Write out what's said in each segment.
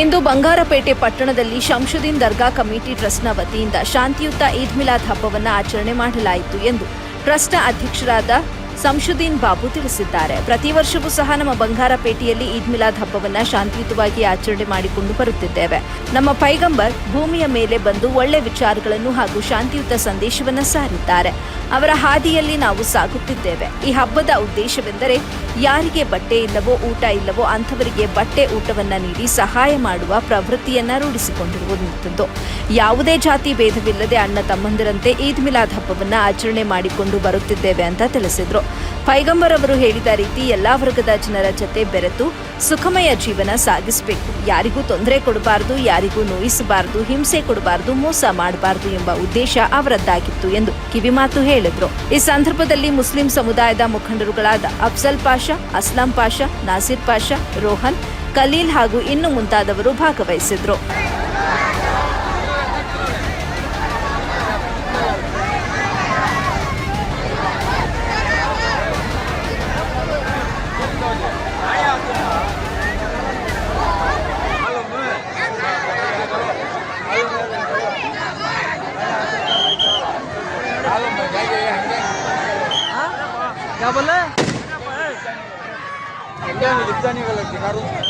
ಇಂದು ಬಂಗಾರಪೇಟೆ ಪಟ್ಟಣದಲ್ಲಿ ಶಂಶುದ್ದೀನ್ ದರ್ಗಾ ಕಮಿಟಿ ಟ್ರಸ್ಟ್ನ ವತಿಯಿಂದ ಶಾಂತಿಯುತ ಈದ್ ಮಿಲಾದ್ ಹಬ್ಬವನ್ನು ಆಚರಣೆ ಮಾಡಲಾಯಿತು ಎಂದು ಟ್ರಸ್ಟ್ನ ಅಧ್ಯಕ್ಷರಾದ ಸಂಶುದ್ದೀನ್ ಬಾಬು ತಿಳಿಸಿದ್ದಾರೆ. ಪ್ರತಿ ವರ್ಷವೂ ಸಹ ನಮ್ಮ ಬಂಗಾರಪೇಟೆಯಲ್ಲಿ ಈದ್ ಮಿಲಾದ್ ಹಬ್ಬವನ್ನು ಶಾಂತಿಯುತವಾಗಿ ಆಚರಣೆ ಮಾಡಿಕೊಂಡು ಬರುತ್ತಿದ್ದೇವೆ. ನಮ್ಮ ಪೈಗಂಬರ್ ಭೂಮಿಯ ಮೇಲೆ ಬಂದು ಒಳ್ಳೆ ವಿಚಾರಗಳನ್ನು ಹಾಗೂ ಶಾಂತಿಯುತ ಸಂದೇಶವನ್ನು ಸಾರಿದ್ದಾರೆ. ಅವರ ಹಾದಿಯಲ್ಲಿ ನಾವು ಸಾಗುತ್ತಿದ್ದೇವೆ. ಈ ಹಬ್ಬದ ಉದ್ದೇಶವೆಂದರೆ ಯಾರಿಗೆ ಬಟ್ಟೆ ಇಲ್ಲವೋ ಊಟ ಇಲ್ಲವೋ ಅಂಥವರಿಗೆ ಬಟ್ಟೆ ಊಟವನ್ನ ನೀಡಿ ಸಹಾಯ ಮಾಡುವ ಪ್ರವೃತ್ತಿಯನ್ನ ರೂಢಿಸಿಕೊಂಡಿರುವಂಥದ್ದು ಯಾವುದೇ ಜಾತಿ ಭೇದವಿಲ್ಲದೆ ಅಣ್ಣ ತಮ್ಮಂದಿರಂತೆ ಈದ್ ಮಿಲಾದ್ ಹಬ್ಬವನ್ನ ಆಚರಣೆ ಮಾಡಿಕೊಂಡು ಬರುತ್ತಿದ್ದೇವೆ ಅಂತ ತಿಳಿಸಿದ್ರು. ಪೈಗಂಬರ್ ಅವರು ಹೇಳಿದ ರೀತಿ ಎಲ್ಲಾ ವರ್ಗದ ಜನರ ಜತೆ ಬೆರೆತು ಸುಖಮಯ ಜೀವನ ಸಾಗಿಸಬೇಕು. ಯಾರಿಗೂ ತೊಂದರೆ ಕೊಡಬಾರದು, ಯಾರಿಗೂ ನೋಯಿಸಬಾರದು, ಹಿಂಸೆ ಕೊಡಬಾರದು, ಮೋಸ ಮಾಡಬಾರದು ಎಂಬ ಉದ್ದೇಶ ಅವರದ್ದಾಗಿತ್ತು ಎಂದು ಕಿವಿಮಾತು ಹೇಳಿದ್ರು. ಈ ಸಂದರ್ಭದಲ್ಲಿ ಮುಸ್ಲಿಂ ಸಮುದಾಯದ ಮುಖಂಡರುಗಳಾದ ಅಫ್ಜಲ್ ಪಾಷಾ, ಅಸ್ಲಾಂ ಪಾಷಾ, ನಾಸಿರ್ ಪಾಷಾ, ರೋಹನ್ ಕಲೀಲ್ ಹಾಗೂ ಇನ್ನು ಮುಂತಾದವರು ಭಾಗವಹಿಸಿದ್ರು. क्या बोला क्या दिखता नहीं गलत दिखा रहा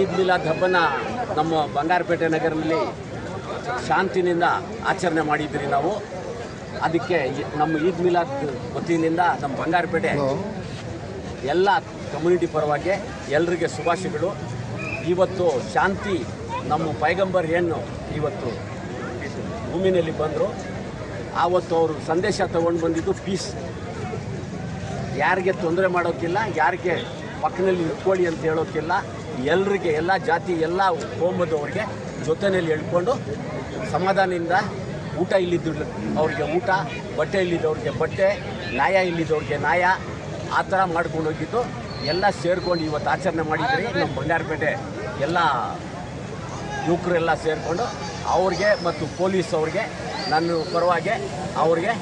ಈದ್ ಮಿಲಾದ್ ಹಬ್ಬನ ನಮ್ಮ ಬಂಗಾರಪೇಟೆ ನಗರದಲ್ಲಿ ಶಾಂತಿನಿಂದ ಆಚರಣೆ ಮಾಡಿದ್ರಿ ನಾವು. ಅದಕ್ಕೆ ನಮ್ಮ ಈದ್ ಮಿಲಾದ್ ವತಿಯಿಂದ ನಮ್ಮ ಬಂಗಾರಪೇಟೆ ಎಲ್ಲ ಕಮ್ಯುನಿಟಿ ಪರವಾಗಿ ಎಲ್ರಿಗೆ ಶುಭಾಶಯಗಳು. ಇವತ್ತು ಶಾಂತಿ ನಮ್ಮ ಪೈಗಂಬರ್ ಏನು ಇವತ್ತು ಭೂಮಿನಲ್ಲಿ ಬಂದರು. ಆವತ್ತು ಅವರು ಸಂದೇಶ ತಗೊಂಡು ಬಂದಿದ್ದು ಪೀಸ್ ಯಾರಿಗೆ ತೊಂದರೆ ಮಾಡೋಕ್ಕಿಲ್ಲ ಯಾರಿಗೆ ಪಕ್ಕದಲ್ಲಿ ಇಟ್ಕೊಳ್ಳಿ ಅಂತ ಹೇಳೋಕ್ಕಿಲ್ಲ ಎಲ್ರಿಗೆ, ಎಲ್ಲ ಜಾತಿ, ಎಲ್ಲ ಹೋಮದವ್ರಿಗೆ ಜೊತೆಯಲ್ಲಿ ಹೇಳ್ಕೊಂಡು ಸಮಾಧಾನದಿಂದ ಊಟ ಇಲ್ಲಿದ್ದು ಅವ್ರಿಗೆ ಊಟ, ಬಟ್ಟೆ ಇಲ್ಲಿದ್ದವ್ರಿಗೆ ಬಟ್ಟೆ, ನ್ಯಾಯ ಇಲ್ಲಿದ್ದವ್ರಿಗೆ ನ್ಯಾಯ, ಆ ಥರ ಮಾಡ್ಕೊಂಡು ಹೋಗಿದ್ದು. ಎಲ್ಲ ಸೇರ್ಕೊಂಡು ಇವತ್ತು ಆಚರಣೆ ಮಾಡಿದ್ರಿ ನಮ್ಮ ಬಂಗಾರಪೇಟೆ ಎಲ್ಲ ಯುವಕರೆಲ್ಲ ಸೇರಿಕೊಂಡು ಅವ್ರಿಗೆ ಮತ್ತು ಪೊಲೀಸ್ ಅವ್ರಿಗೆ ನನ್ನ ಪರವಾಗಿ ಅವ್ರಿಗೆ